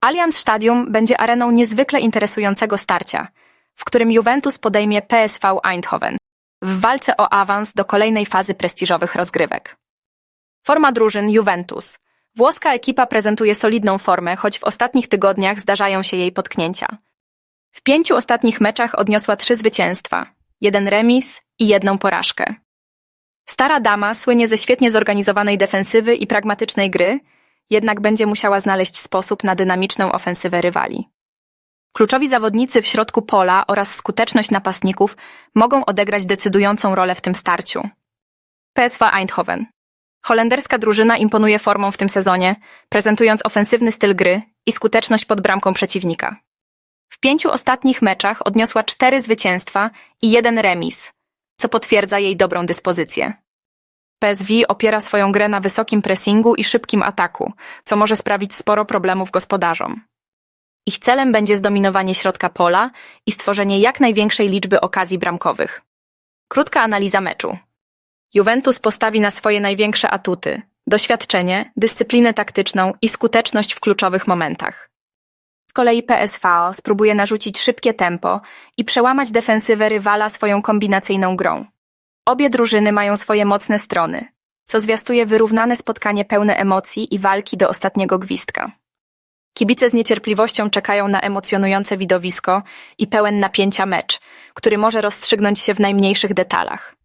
Allianz Stadium będzie areną niezwykle interesującego starcia, w którym Juventus podejmie PSV Eindhoven w walce o awans do kolejnej fazy prestiżowych rozgrywek. Forma drużyn Juventus. Włoska ekipa prezentuje solidną formę, choć w ostatnich tygodniach zdarzają się jej potknięcia. W pięciu ostatnich meczach odniosła trzy zwycięstwa, jeden remis i jedną porażkę. Stara dama słynie ze świetnie zorganizowanej defensywy i pragmatycznej gry, jednak będzie musiała znaleźć sposób na dynamiczną ofensywę rywali. Kluczowi zawodnicy w środku pola oraz skuteczność napastników mogą odegrać decydującą rolę w tym starciu. PSV Eindhoven. Holenderska drużyna imponuje formą w tym sezonie, prezentując ofensywny styl gry i skuteczność pod bramką przeciwnika. W pięciu ostatnich meczach odniosła cztery zwycięstwa i jeden remis, co potwierdza jej dobrą dyspozycję. PSV opiera swoją grę na wysokim pressingu i szybkim ataku, co może sprawić sporo problemów gospodarzom. Ich celem będzie zdominowanie środka pola i stworzenie jak największej liczby okazji bramkowych. Krótka analiza meczu. Juventus postawi na swoje największe atuty: doświadczenie, dyscyplinę taktyczną i skuteczność w kluczowych momentach. Z kolei PSV spróbuje narzucić szybkie tempo i przełamać defensywę rywala swoją kombinacyjną grą. Obie drużyny mają swoje mocne strony, co zwiastuje wyrównane spotkanie pełne emocji i walki do ostatniego gwizdka. Kibice z niecierpliwością czekają na emocjonujące widowisko i pełen napięcia mecz, który może rozstrzygnąć się w najmniejszych detalach.